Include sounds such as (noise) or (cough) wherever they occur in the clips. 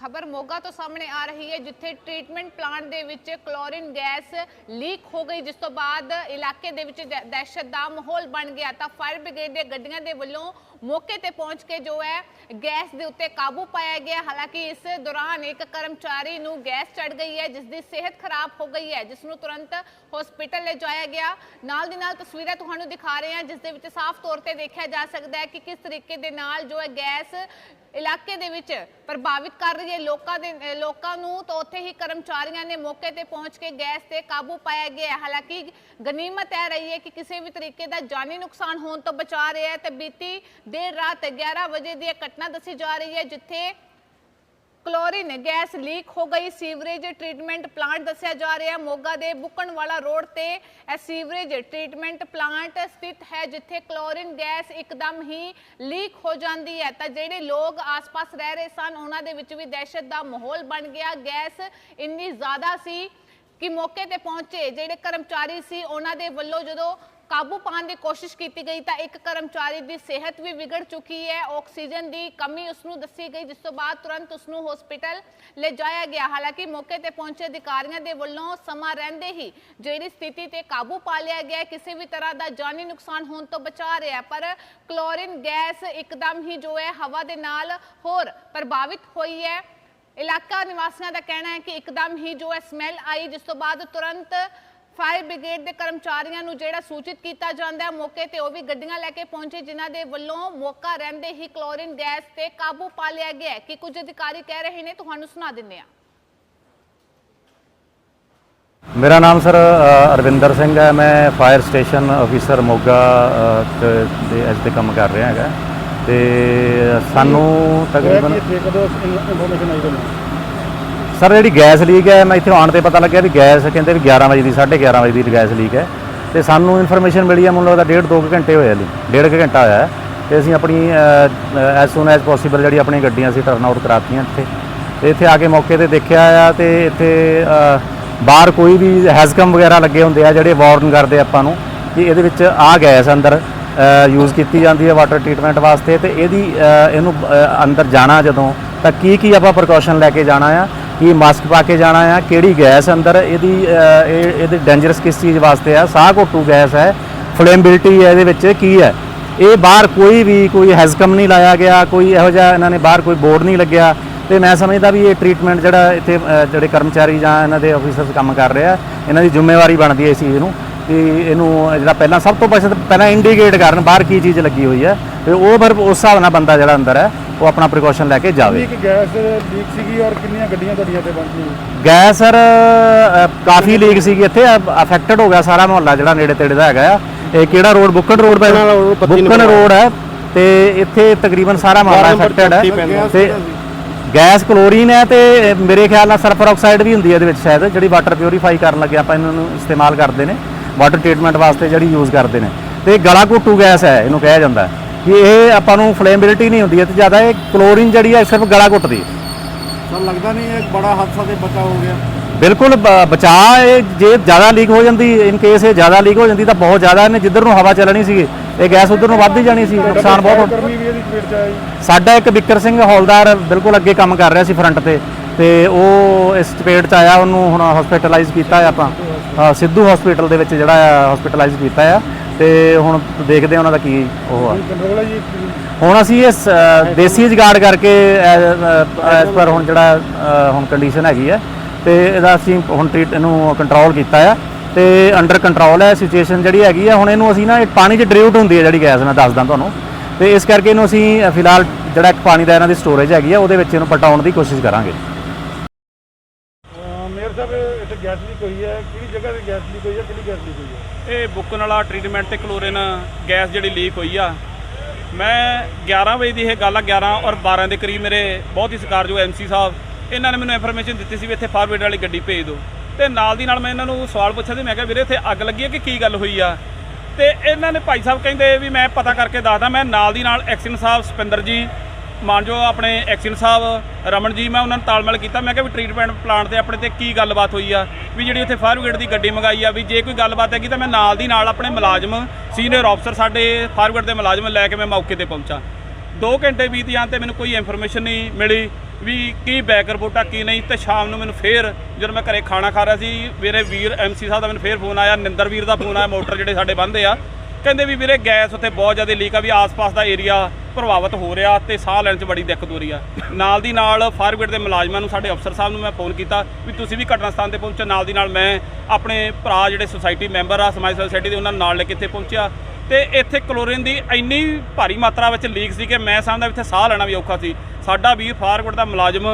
ਖਬਰ ਮੋਗਾ ਤੋਂ ਸਾਹਮਣੇ ਆ ਰਹੀ ਹੈ, ਜਿੱਥੇ ਟ੍ਰੀਟਮੈਂਟ ਪਲਾਂਟ ਦੇ ਵਿੱਚ ਕਲੋਰੀਨ ਗੈਸ ਲੀਕ ਹੋ ਗਈ, ਜਿਸ ਤੋਂ ਬਾਅਦ ਇਲਾਕੇ ਦੇ ਵਿੱਚ ਦਹਿਸ਼ਤ ਦਾ ਮਾਹੌਲ ਬਣ ਗਿਆ। ਤਾਂ ਫਾਇਰ ਬ੍ਰਿਗੇਡ ਦੇ ਗੱਡੀਆਂ ਦੇ ਵੱਲੋਂ ਮੌਕੇ ਤੇ ਪਹੁੰਚ ਕੇ ਜੋ ਹੈ ਗੈਸ ਦੇ ਉੱਤੇ ਕਾਬੂ ਪਾਇਆ ਗਿਆ। ਹਾਲਾਂਕਿ ਇਸ ਦੌਰਾਨ ਇੱਕ ਕਰਮਚਾਰੀ ਨੂੰ ਗੈਸ ਚੜ ਗਈ ਹੈ, ਜਿਸ ਦੀ ਸਿਹਤ ਖਰਾਬ ਹੋ ਗਈ ਹੈ, ਜਿਸ ਨੂੰ ਤੁਰੰਤ ਹਸਪੀਟਲ ਲੈ ਜਾਇਆ ਗਿਆ। ਨਾਲ ਦੀ ਨਾਲ ਤਸਵੀਰਾਂ ਤੁਹਾਨੂੰ ਦਿਖਾ ਰਹੇ ਹਾਂ, ਜਿਸ ਦੇ ਵਿੱਚ ਸਾਫ਼ ਤੌਰ ਤੇ ਦੇਖਿਆ ਜਾ ਸਕਦਾ ਹੈ ਕਿ ਕਿਸ ਤਰੀਕੇ ਦੇ ਨਾਲ ਜੋ ਹੈ ਗੈਸ ਇਲਾਕੇ ਦੇ ਵਿੱਚ ਪ੍ਰਭਾਵਿਤ ਕਰ ਰਹੀ ਹੈ। ਲੋਕਾਂ ਦੇ ਲੋਕਾਂ ਨੂੰ ਤਾਂ ਉੱਥੇ ਹੀ ਕਰਮਚਾਰੀਆਂ ਨੇ ਮੌਕੇ ਤੇ ਪਹੁੰਚ ਕੇ ਗੈਸ ਤੇ ਕਾਬੂ ਪਾਇਆ ਗਿਆ ਹਾਲਾਂਕਿ ਗਨੀਮਤ ਇਹ ਰਹੀ ਹੈ ਕਿ ਕਿਸੇ ਵੀ ਤਰੀਕੇ ਦਾ ਜਾਨੀ ਨੁਕਸਾਨ ਹੋਣ ਤੋਂ ਬਚਾ ਰਿਹਾ ਹੈ ਤੇ ਬੀਤੀ ਦੇਰ ਰਾਤ 11 ਵਜੇ ਦੀ ਇਹ ਘਟਨਾ ਦੱਸੀ ਜਾ ਰਹੀ ਹੈ, ਜਿੱਥੇ ਕਲੋਰੀਨ ਗੈਸ ਲੀਕ ਹੋ ਗਈ। ਸੀਵਰੇਜ ਟ੍ਰੀਟਮੈਂਟ ਪਲਾਂਟ ਦੱਸਿਆ ਜਾ ਰਿਹਾ। ਮੋਗਾ ਦੇ ਬੁੱਕਣ ਵਾਲਾ ਰੋਡ ਤੇ ਇਹ ਸੀਵਰੇਜ ਟ੍ਰੀਟਮੈਂਟ ਪਲਾਂਟ ਸਥਿਤ ਹੈ, ਜਿੱਥੇ ਕਲੋਰੀਨ ਗੈਸ ਇੱਕਦਮ ਹੀ ਲੀਕ ਹੋ ਜਾਂਦੀ ਹੈ। ਤਾਂ ਜਿਹੜੇ ਲੋਕ ਆਸ-ਪਾਸ ਰਹਿ ਰਹੇ ਸਨ, ਉਹਨਾਂ ਦੇ ਵਿੱਚ ਵੀ ਦਹਿਸ਼ਤ ਦਾ ਮਾਹੌਲ ਬਣ ਗਿਆ। ਗੈਸ ਇੰਨੀ ਜ਼ਿਆਦਾ ਸੀ ਕਿ ਮੌਕੇ ਤੇ ਪਹੁੰਚੇ। ਜਿਹੜੇ ਕਰਮਚਾਰੀ ਸੀ, ਉਹਨਾਂ ਦੇ ਵੱਲੋਂ ਜਦੋਂ ਕਾਬੂ ਪਾਉਣ ਦੀ ਕੋਸ਼ਿਸ਼ ਕੀਤੀ ਗਈ ਤਾਂ ਇੱਕ ਕਰਮਚਾਰੀ ਦੀ ਸਿਹਤ ਵੀ ਵਿਗੜ ਚੁੱਕੀ ਹੈ। ਆਕਸੀਜਨ ਦੀ ਕਮੀ ਉਸ ਨੂੰ ਦੱਸੀ ਗਈ, ਜਿਸ ਤੋਂ ਬਾਅਦ ਤੁਰੰਤ ਉਸ ਨੂੰ ਹਸਪੀਟਲ ਲੈ ਗਿਆ। ਹਾਲਾਂਕਿ ਮੌਕੇ ਤੇ ਪਹੁੰਚੇ ਅਧਿਕਾਰੀਆਂ ਦੇ ਵੱਲੋਂ ਸਮਾਂ ਰਹਿੰਦੇ ਹੀ ਜਿਹੜੀ ਸਥਿਤੀ ਤੇ ਕਾਬੂ ਪਾ ਲਿਆ ਗਿਆ ਕਿਸੇ ਵੀ ਤਰ੍ਹਾਂ ਦਾ ਜਾਨੀ ਨੁਕਸਾਨ ਹੋਣ ਤੋਂ ਬਚਾ ਰਿਹਾ ਪਰ ਕਲੋਰੀਨ ਗੈਸ ਇੱਕਦਮ ਹੀ ਜੋ ਹੈ ਹਵਾ ਦੇ ਨਾਲ ਹੋਰ ਪ੍ਰਭਾਵਿਤ ਹੋਈ ਹੈ। ਇਲਾਕਾ ਨਿਵਾਸੀਆਂ ਦਾ ਕਹਿਣਾ ਹੈ ਕਿ ਇੱਕਦਮ ਹੀ ਜੋ ਹੈ ਸਮੈਲ ਆਈ, ਜਿਸ ਤੋਂ ਬਾਅਦ ਤੁਰੰਤ ਫਾਇਰ ਬ੍ਰਿਗੇਡ ਦੇ ਕਰਮਚਾਰੀਆਂ ਨੂੰ ਜਿਹੜਾ ਸੂਚਿਤ ਕੀਤਾ ਜਾਂਦਾ ਹੈ ਮੌਕੇ ਤੇ ਉਹ ਵੀ ਗੱਡੀਆਂ ਲੈ ਕੇ ਪਹੁੰਚੇ ਜਿਨ੍ਹਾਂ ਦੇ ਵੱਲੋਂ ਮੌਕਾ ਰਹਿੰਦੇ ਹੀ ਕਲੋਰੀਨ ਗੈਸ ਤੇ ਕਾਬੂ ਪਾ ਲਿਆ ਗਿਆ ਹੈ। ਕਿ ਕੁਝ ਅਧਿਕਾਰੀ ਕਹਿ ਰਹੇ ਨੇ ਤੁਹਾਨੂੰ ਸੁਣਾ ਦਿੰਦੇ ਹਾਂ। ਮੇਰਾ ਨਾਮ ਸਰ ਅ, ਅਰਵਿੰਦਰ ਸਿੰਘ ਹੈ। ਮੈਂ ਫਾਇਰ ਸਟੇਸ਼ਨ ਅਫੀਸਰ ਮੋਗਾ ਅ, ਤੇ- ਦੇ ਐਸ ਤੇ ਕੰਮ ਕਰ ਰਿਹਾ ਹੈਗਾ। ਤੇ ਸਾਨੂੰ ਤਕਰੀਬਨ ਇੱਥੇ ਕਦੋਂ ਇਨਫੋਰਮੇਸ਼ਨ ਆਈ ਤੁਹਾਨੂੰ। ਸਰ ਜਿਹੜੀ ਗੈਸ ਲੀਕ ਹੈ, ਮੈਂ ਇੱਥੇ ਆਉਣ ਤੇ ਪਤਾ ਲੱਗਿਆ ਵੀ ਗੈਸ ਕਹਿੰਦੇ ਵੀ 11 ਵਜੇ ਦੀ 11:30 ਵਜੇ ਦੀ ਗੈਸ ਲੀਕ ਹੈ। ਤੇ ਸਾਨੂੰ ਇਨਫੋਰਮੇਸ਼ਨ ਮਿਲੀ ਹੈ ਮੈਨੂੰ ਲੱਗਦਾ ਡੇਢ ਦੋ ਕੁ ਘੰਟੇ ਹੋਏ ਆ ਡੇਢ ਕੁ ਘੰਟਾ ਹੋਇਆ ਹੈ। ਤੇ ਅਸੀਂ ਆਪਣੀ ਐਸ ਸੂਨ ਐਸ ਪੋਸੀਬਲ ਜਿਹੜੀ ਆਪਣੀ ਗੱਡੀਆਂ ਸੀ ਟਰਨ ਆਊਟ ਕਰਾਤੀਆਂ ਇੱਥੇ। ਤੇ ਇੱਥੇ ਆ ਕੇ ਮੌਕੇ ਤੇ ਦੇਖਿਆ ਆ ਤੇ ਇੱਥੇ ਬਾਹਰ ਕੋਈ ਵੀ ਹੈਜ਼ਕਮ ਵਗੈਰਾ ਲੱਗੇ ਹੁੰਦੇ ਆ, ਜਿਹੜੇ ਵਾਰਨ ਕਰਦੇ ਆਪਾਂ ਨੂੰ ਕਿ ਇਹਦੇ ਵਿੱਚ ਆ ਗੈਸ ਅੰਦਰ ਯੂਜ਼ ਕੀਤੀ ਜਾਂਦੀ ਹੈ ਵਾਟਰ ਟ੍ਰੀਟਮੈਂਟ ਵਾਸਤੇ। ਤੇ ਇਹਦੀ ਇਹਨੂੰ ਅੰਦਰ ਜਾਣਾ ਜਦੋਂ, ਤਾਂ ਕੀ ਕੀ ਆਪਾਂ ਪ੍ਰੀਕਾਸ਼ਨ ਲੈ ਕੇ ਜਾਣਾ ਆ? ਕੀ ਮਾਸਕ ਪਾ ਕੇ ਜਾਣਾ ਆ, ਕਿਹੜੀ ਗੈਸ ਅੰਦਰ, ਇਹਦੀ ਇਹ, ਇਹਦੇ ਡੇਂਜਰਸ ਕਿਸ ਚੀਜ਼ ਵਾਸਤੇ ਆ, ਸਾਹ ਘੋਟੂ ਗੈਸ ਹੈ ਫਲੇਮਬਿਲਟੀ ਹੈ ਇਹਦੇ ਵਿੱਚ ਕੀ ਹੈ? ਇਹ ਬਾਹਰ ਕੋਈ ਵੀ, ਕੋਈ ਹੈਜ਼ਕਮ ਨਹੀਂ ਲਾਇਆ ਗਿਆ, ਕੋਈ ਇਹੋ ਜਿਹਾ ਇਹਨਾਂ ਨੇ ਬਾਹਰ ਕੋਈ ਬੋਰਡ ਨਹੀਂ ਲੱਗਿਆ, ਤੇ ਮੈਂ ਸਮਝਦਾ ਵੀ ਇਹ ਟ੍ਰੀਟਮੈਂਟ ਜਿਹੜਾ ਇੱਥੇ ਜਿਹੜੇ ਕਰਮਚਾਰੀ ਜਾਂ ਇਹਨਾਂ ਦੇ ਆਫੀਸਰਸ ਕੰਮ ਕਰ ਰਹੇ ਆ, ਇਹਨਾਂ ਦੀ ਜ਼ਿੰਮੇਵਾਰੀ ਬਣਦੀ ਹੈ ਇਸ ਚੀਜ਼ ਨੂੰ ਕਿ ਇਹਨੂੰ ਜਿਹੜਾ ਪਹਿਲਾਂ ਸਭ ਤੋਂ ਪਹਿਲਾਂ ਪਹਿਲਾਂ ਇੰਡੀਕੇਟ ਕਰਨ ਬਾਹਰ ਕੀ ਚੀਜ਼ ਲੱਗੀ ਹੋਈ ਹੈ, ਤੇ ਉਹ ਫਿਰ ਉਸ ਹਿਸਾਬ ਨਾਲ ਬੰਦਾ ਜਿਹੜਾ ਅੰਦਰ ਹੈ ਉਹ ਆਪਣਾ ਪ੍ਰੀਕਾਸ਼ਨ ਲੈ ਕੇ ਜਾਵੇ। ਕਿੰਨੀ ਗੈਸ ਲੀਕ ਸੀਗੀ ਔਰ ਕਿੰਨੀਆਂ ਗੱਡੀਆਂ ਤੁਹਾਡੀਆਂ ਤੇ ਪਹੁੰਚੀਆਂ? ਗੈਸ ਸਰ ਕਾਫੀ ਲੀਕ ਸੀਗੀ ਇੱਥੇ ਅਫੈਕਟਡ ਹੋ ਗਿਆ ਸਾਰਾ ਮੁਹੱਲਾ ਜਿਹੜਾ ਨੇੜੇ ਤੇੜੇ ਦਾ ਹੈਗਾ ਆ। ਇਹ ਕਿਹੜਾ ਰੋਡ ਬੁੱਕਣ ਰੋਡ ਪੈ ਬੁੱਕਣ ਰੋਡ ਹੈ ਤੇ ਇੱਥੇ ਤਕਰੀਬਨ ਸਾਰਾ ਮੁਹੱਲਾ ਅਫੈਕਟਡ ਹੈ। ਤੇ ਗੈਸ ਕਲੋਰੀਨ ਹੈ ਤੇ ਮੇਰੇ ਖਿਆਲ ਨਾਲ ਸਲਫਰ ਆਕਸਾਈਡ ਵੀ ਹੁੰਦੀ ਹੈ ਇਹਦੇ ਵਿੱਚ ਸ਼ਾਇਦ ਜਿਹੜੀ ਵਾਟਰ ਪਿਊਰੀਫਾਈ ਕਰਨ ਲੱਗੇ ਆਪਾਂ ਇਹਨਾਂ ਨੂੰ ਇਸਤੇਮਾਲ ਕਰਦੇ ਨੇ। ਵਾਟਰ ਟ੍ਰੀਟਮੈਂਟ ਵਾਸਤੇ ਜਿਹੜੀ ਯੂਜ਼ ਕਰਦੇ ਨੇ। ਤੇ ਗਲਾ ਘੁੱਟੂ ਗੈਸ ਹੈ ਇਹਨੂੰ ਕਿਹਾ ਜਾਂਦਾ ਹੈ। ਕਿ ਇਹ ਆਪਾਂ ਨੂੰ ਫਲੇਮਬਿਲਿਟੀ ਨਹੀਂ ਹੁੰਦੀ ਹੈ ਤੇ ਜ਼ਿਆਦਾ ਇਹ ਕਲੋਰੀਨ ਜਿਹੜੀ ਹੈ ਸਿਰਫ ਗਲਾ ਘੁੱਟਦੀ ਹੈ। ਸਰ ਲੱਗਦਾ ਨਹੀਂ ਇਹ ਬੜਾ ਹਾਦਸਾ ਤੇ ਬਚਾ ਹੋ ਗਿਆ। ਬਿਲਕੁਲ ਬ- ਬਚਾਅ ਇਹ ਜੇ ਜ਼ਿਆਦਾ ਲੀਕ ਹੋ ਜਾਂਦੀ ਇਨ ਕੇਸ ਇਹ ਜ਼ਿਆਦਾ ਲੀਕ ਹੋ ਜਾਂਦੀ ਤਾਂ ਬਹੁਤ ਜ਼ਿਆਦਾ ਇਹਨੇ ਜਿੱਧਰ ਨੂੰ ਹਵਾ ਚੱਲਣੀ ਸੀ ਇਹ ਗੈਸ ਉਧਰ ਨੂੰ ਵੱਧਦੀ ਜਾਣੀ ਸੀ ਨੁਕਸਾਨ ਬਹੁਤ ਸਾਡਾ ਇੱਕ ਵਿਕਰ ਸਿੰਘ ਹੌਲਦਾਰ ਬਿਲਕੁਲ ਅੱਗੇ ਕੰਮ ਕਰ ਰਿਹਾ ਸੀ ਫਰੰਟ ਤੇ ਤੇ ਉਹ ਇਸ ਚਪੇਟ ਚ ਆਇਆ ਉਹਨੂੰ ਹੁਣ ਹਸਪੀਟਲਾਈਜ਼ ਕੀਤਾ ਆਪਾਂ। ਸਿੱਧੂ ਹਸਪੀਟਲ ਦੇ ਵਿੱਚ ਜਿਹੜਾ ਹਸਪੀਟਲਾਈਜ਼ ਕੀਤਾ ਆ ਤੇ ਹੁਣ ਦੇਖਦੇ ਆ ਉਹਨਾਂ ਦਾ ਕੀ ਉਹ ਆ। ਕੰਟਰੋਲ ਹੈ ਜੀ ਹੁਣ ਅਸੀਂ ਇਸ ਦੇਸੀ ਜੁਗਾੜ ਕਰਕੇ ਐਸ ਪਰ ਹੁਣ ਜਿਹੜਾ ਅ, ਹੁਣ ਕੰਡੀਸ਼ਨ ਹੈਗੀ ਹੈ ਤੇ ਇਹਦਾ ਅਸੀਂ ਹੁਣ ਟ੍ਰੀਟ ਇਹਨੂੰ ਕੰਟਰੋਲ ਕੀਤਾ ਆ ਤੇ ਅੰਡਰ ਕੰਟਰੋਲ ਹੈ ਸਿਚੁਏਸ਼ਨ ਜਿਹੜੀ ਹੈਗੀ ਆ ਹੁਣ ਇਹਨੂੰ ਅਸੀਂ ਨਾ ਇਹ ਪਾਣੀ 'ਚ ਡਿਲਿਊਟ ਹੁੰਦੀ ਹੈ ਜਿਹੜੀ ਗੈਸ ਮੈਂ ਦੱਸਦਾ ਤੁਹਾਨੂੰ। ਤੇ ਇਸ ਕਰਕੇ ਇਹਨੂੰ ਅਸੀਂ ਅ, ਫਿਲਹਾਲ ਜਿਹੜਾ ਇੱਕ ਪਾਣੀ ਦਾ ਇਹਨਾਂ ਦੀ ਸਟੋਰੇਜ ਹੈਗੀ ਆ ਉਹਦੇ ਵਿੱਚ ਇਹਨੂੰ ਪਟਾਉਣ ਦੀ ਕੋਸ਼ਿਸ਼ ਕਰਾਂਗੇ। ਮੇਅਰ ਸਾਹਿਬ ਇੱਥੇ ਗੈਸ ਲੀਕ ਹੋਈ ਹੈ, ਕਿਹੜੀ ਜਗ੍ਹਾ ਤੇ ਗੈਸ ਲੀਕ ਹੋਈ ਹੈ, ਕਿਹੜੀ ਗੈਸ ਲੀਕ ਹੋਈ ਹੈ? ਇਹ ਬੁੱਕਣ ਵਾਲਾ ਟ੍ਰੀਟਮੈਂਟ ਤੇ ਕਲੋਰੀਨ ਗੈਸ ਜਿਹੜੀ ਲੀਕ ਹੋਈ ਆ। ਮੈਂ 11 ਵਜੇ ਦੀ ਇਹ ਗੱਲ ਆ 11 ਔਰ 12 ਦੇ ਕਰੀਬ ਮੇਰੇ ਬਹੁਤ ਹੀ ਸਤਿਕਾਰਯੋਗ ਐਮਸੀ ਸਾਹਿਬ, ਇਹਨਾਂ ਨੇ ਮੈਨੂੰ ਇਨਫੋਰਮੇਸ਼ਨ ਦਿੱਤੀ ਸੀ ਵੀ ਇੱਥੇ ਫਾਰਵਰਡ ਵਾਲੀ ਗੱਡੀ ਭੇਜ ਦਿਓ। ਤੇ ਨਾਲ ਦੀ ਨਾਲ ਮੈਂ ਇਹਨਾਂ ਨੂੰ ਸਵਾਲ ਪੁੱਛਿਆ ਸੀ, ਮੈਂ ਕਿਹਾ, ਵੀਰੇ, ਇੱਥੇ ਅੱਗ ਲੱਗੀ ਹੈ ਕਿ ਕੀ ਗੱਲ ਹੋਈ ਆ? ਤੇ ਇਹਨਾਂ ਨੇ ਭਾਈ ਸਾਹਿਬ ਕਹਿੰਦੇ ਵੀ ਮੈਂ ਪਤਾ ਕਰਕੇ ਦੱਸਦਾ, ਮੈਂ ਨਾਲ ਦੀ ਨਾਲ ਐਕਸ਼ਨ ਸਾਹਿਬ ਸੁਪਿੰਦਰ ਜੀ ਮਾਨਜੋ ਆਪਣੇ ਐਕਸ਼ਨ ਸਾਹਿਬ, ਰਮਨ ਜੀ, ਮੈਂ ਉਹਨਾਂ ਨੂੰ ਤਾਲਮੇਲ ਕੀਤਾ। ਮੈਂ ਕਿਹਾ ਵੀ ਟ੍ਰੀਟਮੈਂਟ ਪਲਾਂਟ ਤੇ ਆਪਣੇ ਤੇ ਕੀ ਗੱਲਬਾਤ ਹੋਈ ਆ, ਵੀ ਜਿਹੜੀ ਉੱਥੇ ਫਾਇਰ ਬ੍ਰਿਗੇਡ ਦੀ ਗੱਡੀ ਮੰਗਾਈ ਆ, ਵੀ ਜੇ ਕੋਈ ਗੱਲਬਾਤ ਹੈਗੀ ਤਾਂ ਮੈਂ ਨਾਲ ਦੀ ਨਾਲ ਆਪਣੇ ਮੁਲਾਜ਼ਮ ਸੀਨੀਅਰ ਅਫਸਰ ਸਾਡੇ ਫਾਇਰ ਬ੍ਰਿਗੇਡ ਦੇ ਮੁਲਾਜ਼ਮ ਲੈ ਕੇ ਮੈਂ ਮੌਕੇ ਤੇ ਪਹੁੰਚਾ। 2 ਘੰਟੇ ਬੀਤ ਜਾਣ ਤੇ ਮੈਨੂੰ ਕੋਈ ਇਨਫੋਰਮੇਸ਼ਨ ਨਹੀਂ ਮਿਲੀ ਵੀ ਕੀ ਬੈਕ ਰਿਪੋਰਟ ਕੀ ਨਹੀਂ। ਤੇ ਸ਼ਾਮ ਨੂੰ ਮੈਨੂੰ ਫੇਰ ਜਦੋਂ ਮੈਂ ਘਰੇ ਖਾਣਾ ਖਾ ਰਿਹਾ ਸੀ, ਮੇਰੇ ਵੀਰ ਐਮਸੀ ਸਾਹਿਬ ਦਾ ਮੈਨੂੰ ਫੇਰ ਫੋਨ ਆਇਆ ਨਿੰਦਰ ਵੀਰ ਦਾ ਫੋਨ ਆਇਆ, ਮੋਟਰ ਜਿਹੜੇ ਸਾਡੇ ਬੰਦੇ ਆ। ਕਹਿੰਦੇ ਵੀ ਵੀਰੇ ਗੈਸ ਉੱਥੇ ਬਹੁਤ ਜ਼ਿਆਦਾ ਲੀਕ ਆ ਵੀ ਆਸ-ਪਾਸ ਦਾ ਏਰੀਆ ਪ੍ਰਭਾਵਿਤ ਹੋ ਰਿਹਾ ਤੇ ਸਾਹ ਲੈਣ 'ਚ ਬੜੀ ਦਿੱਕਤ ਹੋ ਰਹੀ ਆ। ਨਾਲ ਦੀ ਨਾਲ ਫਾਇਰ ਬ੍ਰਿਗੇਡ ਦੇ ਮੁਲਾਜ਼ਮਾਂ ਨੂੰ ਸਾਡੇ ਅਫਸਰ ਸਾਹਿਬ ਨੂੰ ਮੈਂ ਫੋਨ ਕੀਤਾ ਵੀ ਤੁਸੀਂ ਵੀ ਘਟਨਾ ਸਥਾਨ ਤੇ ਪਹੁੰਚੋ, ਨਾਲ ਦੀ ਨਾਲ ਮੈਂ ਆਪਣੇ ਭਰਾ ਜਿਹੜੇ ਸੁਸਾਇਟੀ ਮੈਂਬਰ ਆ ਸਮਾਜ ਸੁਸਾਇਟੀ ਦੇ, ਉਹਨਾਂ ਨਾਲ ਲੈ ਕੇ ਇੱਥੇ ਪਹੁੰਚਿਆ। ਤੇ ਇੱਥੇ ਕਲੋਰੀਨ ਦੀ ਇੰਨੀ ਭਾਰੀ ਮਾਤਰਾ ਵਿੱਚ ਲੀਕ ਸੀ ਕਿ ਮੈਂ ਸਮਝਦਾ ਇੱਥੇ ਸਾਹ ਲੈਣਾ ਵੀ ਔਖਾ ਸੀ। ਸਾਡਾ ਵੀਰ ਫਾਰਵਰਡ ਦਾ ਮੁਲਾਜ਼ਮ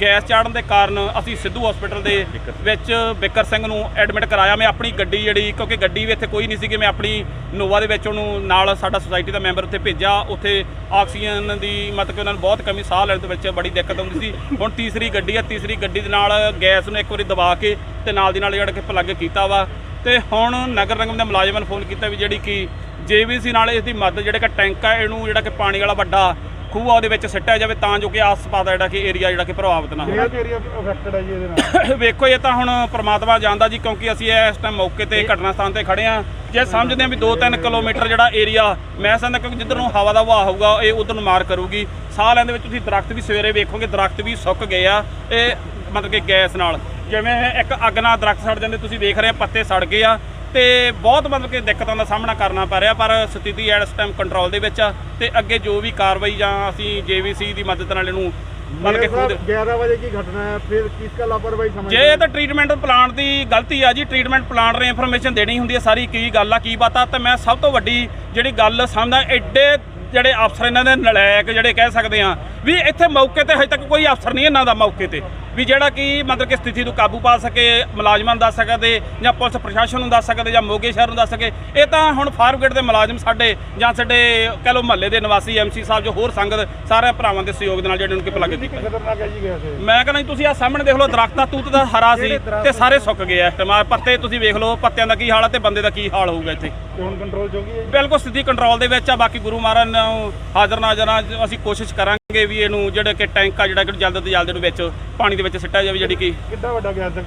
ਗੈਸ ਚਾੜਨ ਦੇ ਕਾਰਨ ਅਸੀਂ ਸਿੱਧੂ ਹਸਪੀਟਲ ਦੇ ਵਿੱਚ ਬਿੱਕਰ ਸਿੰਘ ਨੂੰ ਐਡਮਿਟ ਕਰਾਇਆ। ਮੈਂ ਆਪਣੀ ਗੱਡੀ ਜਿਹੜੀ ਕਿਉਂਕਿ ਗੱਡੀ ਵੀ ਇੱਥੇ ਕੋਈ ਨਹੀਂ ਸੀ ਕਿ ਮੈਂ ਆਪਣੀ ਨੋਵਾ ਦੇ ਵਿੱਚ ਉਹਨੂੰ ਨਾਲ ਸਾਡਾ ਸੁਸਾਇਟੀ ਦਾ ਮੈਂਬਰ ਉੱਥੇ ਭੇਜਿਆ। ਉੱਥੇ ਆਕਸੀਜਨ ਦੀ ਮਤਲਬ ਕਿ ਉਹਨਾਂ ਨੂੰ ਬਹੁਤ ਕਮੀ ਸਾਹ ਲੈਣ ਦੇ ਵਿੱਚ ਬੜੀ ਦਿੱਕਤ ਆਉਂਦੀ ਸੀ। ਹੁਣ ਤੀਸਰੀ ਗੱਡੀ ਆ ਤੀਸਰੀ ਗੱਡੀ ਦੇ ਨਾਲ ਗੈਸ ਨੂੰ ਇੱਕ ਵਾਰੀ ਦਬਾ ਕੇ ਤੇ ਨਾਲ ਦੀ ਨਾਲ ਜਿਹੜਾ ਕਿ ਪਲੱਗ ਕੀਤਾ ਵਾ। ਤੇ ਹੁਣ ਨਗਰ ਨਿਗਮ ਦੇ ਮੁਲਾਜ਼ਮਾਂ ਨੂੰ ਫੋਨ ਕੀਤਾ ਵੀ ਜਿਹੜੀ ਕਿ ਜੇਵੀਸੀ ਨਾਲ ਇਸ ਦੀ ਮਦਦ ਜਿਹੜਾ ਕਿ ਟੈਂਕ ਆ ਇਹਨੂੰ ਜਿਹੜਾ ਕਿ ਪਾਣੀ ਵਾਲਾ ਵੱਡਾ ਖੂਹ ਆ ਉਹਦੇ ਵਿੱਚ ਸਿੱਟਿਆ ਜਾਵੇ ਤਾਂ ਜੋ ਕਿ ਆਸ-ਪਾਸ ਦਾ ਜਿਹੜਾ ਕਿ ਏਰੀਆ ਜਿਹੜਾ ਕਿ ਪ੍ਰਭਾਵਿਤ ਨਾ ਹੋਵੇ। ਏਰੀਆ ਅਫੈਕਟਡ ਹੈ ਜੀ ਇਹਦੇ ਨਾਲ? (coughs) ਵੇਖੋ ਇਹ ਤਾਂ ਹੁਣ ਪ੍ਰਮਾਤਮਾ ਜਾਣਦਾ ਜੀ ਕਿਉਂਕਿ ਅਸੀਂ ਇਸ ਟਾਈਮ ਮੌਕੇ ਤੇ ਘਟਨਾ ਸਥਾਨ ਤੇ ਖੜੇ ਆ ਜੇ ਸਮਝਦੇ ਆ ਵੀ 2-3 ਕਿਲੋਮੀਟਰ ਜਿਹੜਾ ਏਰੀਆ ਮੈਂ ਸਮਝਦਾ ਕਿਉਂਕਿ ਜਿੱਧਰ ਨੂੰ ਹਵਾ ਦਾ ਵਹਾਅ ਹੋਊਗਾ ਇਹ ਉਧਰ ਨੂੰ ਮਾਰ ਕਰੂਗੀ। ਸਾਹ ਲੈਣ ਦੇ ਵਿੱਚ ਤੁਸੀਂ ਦਰਖਤ ਵੀ ਸਵੇਰੇ ਵੇਖੋਗੇ ਦਰਖਤ ਵੀ ਸੁੱਕ ਗਏ ਆ ਇਹ ਮਤਲਬ ਕਿ ਗੈਸ ਨਾਲ। ਜਿਵੇਂ ਇੱਕ ਅੱਗ ਨਾਲ ਦਰਖਤ ਸੜ ਜਾਂਦੇ ਤੁਸੀਂ ਵੇਖ ਰਹੇ ਆ ਪੱਤੇ ਸੜ ਗਏ ਆ। ਤੇ ਬਹੁਤ ਮਤਲਬ ਕਿ ਦਿੱਕਤਾਂ ਦਾ ਸਾਹਮਣਾ ਕਰਨਾ ਪੈ ਰਿਹਾ ਪਰ ਸਥਿਤੀ ਇਸ ਟਾਈਮ ਕੰਟਰੋਲ ਦੇ ਵਿੱਚ ਆ ਤੇ ਅੱਗੇ ਜੋ ਵੀ ਕਾਰਵਾਈ ਜਾਂ ਅਸੀਂ ਜੇਵੀਸੀ ਦੀ ਮਦਦ ਨਾਲ ਇਹਨੂੰ ਮਤਲਬ ਕਿ ਖੁਦ ਸਾਹਿਬ 11 ਵਜੇ ਕੀ ਘਟਨਾ ਹੈ? ਫਿਰ ਕਿਸ ਦਾ ਲਾਪਰਵਾਹੀ ਸਮਝ ਜੇ ਇਹ ਤਾਂ ਟ੍ਰੀਟਮੈਂਟ ਪਲਾਂਟ ਦੀ ਗਲਤੀ ਆ ਜੀ ਟ੍ਰੀਟਮੈਂਟ ਪਲਾਂਟ ਨੇ ਇਨਫੋਰਮੇਸ਼ਨ ਦੇਣੀ ਹੁੰਦੀ ਹੈ ਸਾਰੀ ਕੀ ਗੱਲ ਆ ਕੀ ਬਾਤ ਆ ਤੇ ਮੈਂ ਸਭ ਤੋਂ ਵੱਡੀ ਜਿਹੜੀ ਗੱਲ ਸਮਝਦਾ ਐਡੇ ਜਿਹੜੇ ਅਫਸਰ ਇਹਨਾਂ ਦੇ ਨਲਾਇਕ ਜਿਹੜੇ ਕਹਿ ਸਕਦੇ ਆ ਵੀ ਇੱਥੇ ਮੌਕੇ ਤੇ ਹਜੇ ਤੱਕ ਕੋਈ ਅਫਸਰ ਨਹੀਂ ਇਹਨਾਂ ਦਾ ਮੌਕੇ ਤੇ। ਵੀ ਜਿਹੜਾ ਕਿ ਮਤਲਬ ਕਿ ਸਥਿਤੀ ਨੂੰ ਕਾਬੂ ਪਾ ਸਕੇ ਮੁਲਾਜ਼ਮਾਂ ਨੂੰ ਦੱਸ ਸਕਦੇ ਜਾਂ ਪੁਲਿਸ ਪ੍ਰਸ਼ਾਸਨ ਨੂੰ ਦੱਸ ਸਕਦੇ ਜਾਂ ਮੋਗੇ ਸ਼ਹਿਰ ਨੂੰ ਦੱਸ ਸਕੇ। ਇਹ ਤਾਂ ਹੁਣ ਫਾਇਰ ਬ੍ਰਿਗੇਡ ਦੇ ਮੁਲਾਜ਼ਮ ਸਾਡੇ ਜਾਂ ਸਾਡੇ ਕਹਿ ਲਓ ਮਹੱਲੇ ਦੇ ਨਿਵਾਸੀ ਐਮਸੀ ਸਾਹਿਬ ਜੋ ਹੋਰ ਸੰਗਤ ਸਾਰੇ ਭਰਾਵਾਂ ਦੇ ਸਹਿਯੋਗ ਦੇ ਨਾਲ ਜਿਹੜੇ ਨੂੰ ਕਿ ਪਲੱਗ ਹੈ ਇਹ ਮੈਂ ਕਹਿੰਦਾ ਤੁਸੀਂ ਆ ਸਾਹਮਣੇ ਦੇਖ ਲਓ ਦਰਖਤਾਂ ਤੂਤ ਦਾ ਹਰਾ ਸੀ ਤੇ ਸਾਰੇ ਸੁੱਕ ਗਏ ਟਾਈਮ। ਆਹ ਪੱਤੇ ਤੁਸੀਂ ਵੇਖ ਲਓ ਪੱਤਿਆਂ ਦਾ ਕੀ ਹਾਲ ਆ ਤੇ ਬੰਦੇ ਦਾ ਕੀ ਹਾਲ ਹੋਊਗਾ ਇੱਥੇ। ਹੁਣ ਕੰਟਰੋਲ ਚੋਗੀ ਹੈ? ਬਿਲਕੁਲ ਸਥਿਤੀ ਕੰਟਰੋਲ ਦੇ ਵਿੱਚ ਆ ਬਾਕੀ ਗੁਰੂ ਮਹਾਰਾਜ ਨੂੰ ਹਾਜ਼ਰ ਨਾਜ਼ਰ ਆ ਅਸੀਂ ਕੋਸ਼ਿਸ਼ ਕਰਾਂਗੇ। ਵੀ ਇਹਨੂੰ ਜਿਹੜਾ ਕਿ ਟੈਂਕ ਆ ਜਿਹੜਾ ਕਿ ਜਲਦ ਤੋਂ ਜਲਦ ਇਹਨੂੰ ਵਿੱਚ ਪਾਣੀ ਦੇ ਵਿੱਚ ਸਿੱਟਿਆ ਜਾਵੇ ਜਿਹੜੀ ਕਿ ਕਿੱਡਾ ਵੱਡਾ ਗੈਸ ਦਾ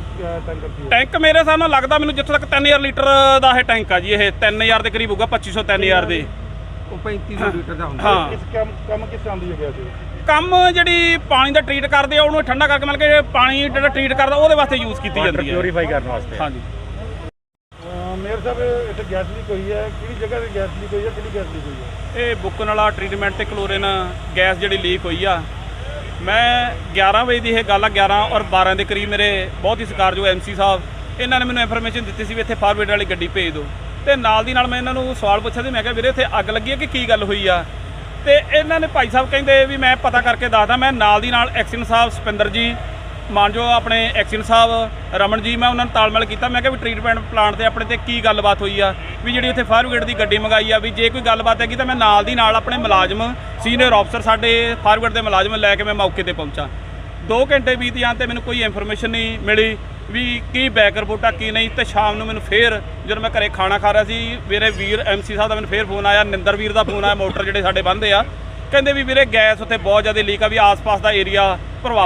ਟੈਂਕਰ ਸੀ? ਟੈਂਕ ਮੇਰੇ ਹਿਸਾਬ ਨਾਲ ਲੱਗਦਾ ਮੈਨੂੰ ਜਿੱਥੋਂ ਤੱਕ 3000 ਲੀਟਰ ਦਾ ਇਹ ਟੈਂਕ ਆ ਜੀ ਇਹ 3000 ਦੇ ਕਰੀਬ ਹੋਊਗਾ 2500 3000 ਦੇ। ਉਹ 3500 ਲੀਟਰ ਦਾ ਹੁੰਦਾ। ਕਿਸ ਕੰਮ ਕੰਮ ਕਿਸ ਤਰ੍ਹਾਂ ਦੀ ਹੈ ਗੈਸ ਇਹ? ਕੰਮ ਜਿਹੜੀ ਪਾਣੀ ਦਾ ਟ੍ਰੀਟ ਕਰਦੇ ਆ ਉਹਨੂੰ ਠੰਡਾ ਕਰਕੇ ਮਤਲਬ ਕਿ ਪਾਣੀ ਜਿਹੜਾ ਟ੍ਰੀਟ ਕਰਦਾ ਉਹਦੇ ਵਾਸਤੇ ਯੂਜ਼ ਕੀਤੀ ਜਾਂਦੀ ਹੈ। ਪਿਊਰੀਫਾਈ ਕਰਨ ਵਾਸਤੇ। ਹਾਂਜੀ। ਅਹ, ਇੱਥੇ ਗੈਸ ਲੀਕ ਹੋਈ ਹੈ। ਕਿਹੜੀ ਜਗ੍ਹਾ ਤੇ ਗੈਸ ਲੀਕ ਹੋਈ ਹੈ ਕਿਹੜੀ ਗੈਸ ਲੀਕ ਹੋਈ ਹੈ? ਇਹ ਬੁੱਕਣ ਵਾਲਾ ਟ੍ਰੀਟਮੈਂਟ ਤੇ ਕਲੋਰੀਨ ਗੈਸ ਜਿਹੜੀ ਲੀਕ ਹੋਈ ਆ। ਮੈਂ 11 ਵਜੇ ਦੀ ਇਹ ਗੱਲ ਆ 11 ਔਰ 12 ਦੇ ਕਰੀਬ ਮੇਰੇ ਬਹੁਤ ਹੀ ਸਤਿਕਾਰਯੋਗ ਐਮਸੀ ਸਾਹਿਬ ਇਹਨਾਂ ਨੇ ਮੈਨੂੰ ਇਨਫੋਰਮੇਸ਼ਨ ਦਿੱਤੀ ਸੀ ਵੀ ਇੱਥੇ ਫਾਰਵਰਡ ਵਾਲੀ ਗੱਡੀ ਭੇਜ ਦਿਓ। ਤੇ ਨਾਲ ਦੀ ਨਾਲ ਮੈਂ ਇਹਨਾਂ ਨੂੰ ਸਵਾਲ ਪੁੱਛਿਆ ਸੀ ਮੈਂ ਕਿਹਾ ਵੀਰੇ ਇੱਥੇ ਅੱਗ ਲੱਗੀ ਹੈ ਕਿ ਕੀ ਗੱਲ ਹੋਈ ਆ? ਤੇ ਇਹਨਾਂ ਨੇ ਭਾਈ ਸਾਹਿਬ ਕਹਿੰਦੇ ਵੀ ਮੈਂ ਪਤਾ ਕਰਕੇ ਦੱਸਦਾ ਮੈਂ ਨਾਲ ਦੀ ਨਾਲ ਐਕਸ਼ਨ ਸਾਹਿਬ ਸਪਿੰਦਰ ਜੀ ਮਾਨਜੋ ਆਪਣੇ ਐਕਸ਼ਨ ਸਾਹਿਬ, ਰਮਨ ਜੀ, ਮੈਂ ਉਹਨਾਂ ਨੂੰ ਤਾਲਮੇਲ ਕੀਤਾ। ਮੈਂ ਕਿਹਾ ਵੀ ਟ੍ਰੀਟਮੈਂਟ ਪਲਾਂਟ ਤੇ ਆਪਣੇ ਤੇ ਕੀ ਗੱਲਬਾਤ ਹੋਈ ਆ, ਵੀ ਜਿਹੜੀ ਇੱਥੇ ਫਾਇਰ ਬ੍ਰਿਗੇਡ ਦੀ ਗੱਡੀ ਮੰਗਾਈ ਆ, ਵੀ ਜੇ ਕੋਈ ਗੱਲਬਾਤ ਹੈਗੀ ਤਾਂ ਮੈਂ ਨਾਲ ਦੀ ਨਾਲ ਆਪਣੇ ਮੁਲਾਜ਼ਮ ਸੀਨੀਅਰ ਅਫਸਰ ਸਾਡੇ ਫਾਇਰ ਬ੍ਰਿਗੇਡ ਦੇ ਮੁਲਾਜ਼ਮ ਲੈ ਕੇ ਮੈਂ ਮੌਕੇ ਤੇ ਪਹੁੰਚਾ। 2 ਘੰਟੇ ਬੀਤ ਜਾਣ ਤੇ ਮੈਨੂੰ ਕੋਈ ਇਨਫੋਰਮੇਸ਼ਨ ਨਹੀਂ ਮਿਲੀ ਵੀ ਕੀ ਬੈਕ ਰਿਪੋਰਟ ਆ, ਕੀ ਨਹੀਂ। ਤੇ ਸ਼ਾਮ ਨੂੰ ਮੈਨੂੰ ਫੇਰ ਜਦੋਂ ਮੈਂ ਘਰੇ ਖਾਣਾ ਖਾ ਰਿਹਾ ਸੀ, ਮੇਰੇ ਵੀਰ ਐਮਸੀ ਸਾਹਿਬ ਦਾ ਮੈਨੂੰ ਫੇਰ ਫੋਨ ਆਇਆ, ਨਿੰਦਰ ਵੀਰ ਦਾ ਫੋਨ ਆਇਆ, ਮੋਟਰ ਜਿਹੜੇ ਸਾਡੇ ਬੰਦੇ ਆ। ਕਹਿੰਦੇ ਵੀ ਵੀਰੇ ਗੈਸ ਉੱਥੇ ਬਹੁਤ ਜ਼ਿਆਦਾ ਲੀਕ ਆ, ਵੀ ਆਸ-ਪਾਸ ਦਾ ਏਰੀਆ ਪ੍ਰਭਾਵ